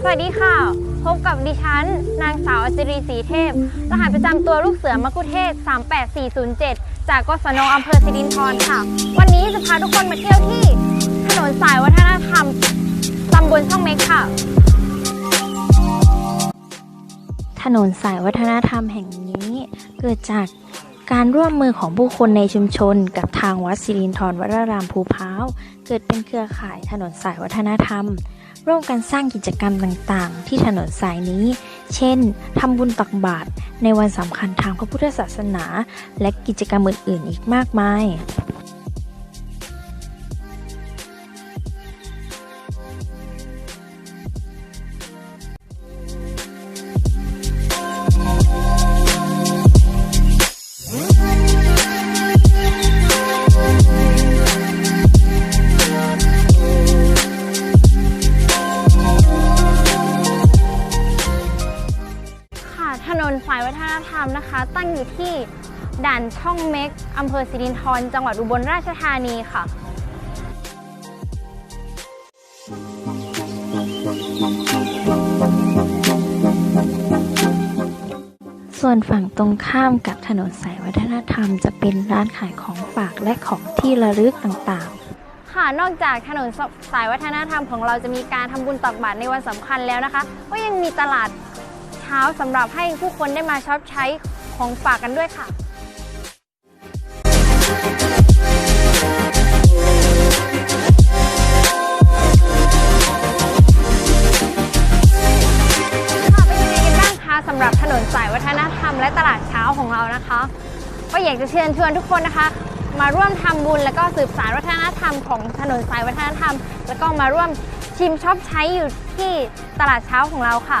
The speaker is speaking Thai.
สวัสดีค่ะ พบกับดิฉัน นางสาวอจรีศรีเทพ รหัสประจำตัวลูกเสือมกุเทศ 38407 จากกศนอำเภอสิรินธรค่ะ วันนี้จะพาทุกคนมาเที่ยวที่ ถนนสายวัฒนธรรมตำบลช่องเม็กค่ะ ถนนสายวัฒนธรรมแห่งนี้ เกิดจากการร่วมมือของผู้คนในชุมชน กับทางวัดสิรินธรวรารามภูเพ้าวเกิดเป็นเครือข่ายถนนสายวัฒนธรรม ร่วมกันสร้างกิจกรรมต่างๆ ที่ถนนสายนี้ เช่นทำบุญตักบาตรในวันสำคัญทางพระพุทธศาสนา และกิจกรรมอื่นๆ อีกมากมาย ถนนสายวัฒนธรรมนะคะ ตั้งอยู่ที่ด่านช่องเม็กอำเภอสิรินธรจังหวัดอุบลราชธานีค่ะ ส่วนฝั่งตรงข้ามกับถนนสายวัฒนธรรม จะเป็นร้านขายของฝากและของที่ระลึกต่างๆ ค่ะ นอกจากถนนสายวัฒนธรรมของเราจะมีการทำบุญตักบาตรในวันสำคัญแล้วนะคะ ก็ยังมีตลาด เช้าสำหรับให้ผู้คนได้มาช็อปใช้ของฝากกันด้วยค่ะค่ะเป็นยังไงกันบ้างคะสำหรับถนนสายวัฒนธรรมและตลาดเช้าของเรานะคะ ก็อยากจะเชิญชวนทุกคนนะคะ มาร่วมทำบุญแล้วก็สืบสานวัฒนธรรมของถนนสายวัฒนธรรม แล้วก็มาร่วมชิมช็อปใช้อยู่ที่ตลาดเช้าของเราค่ะ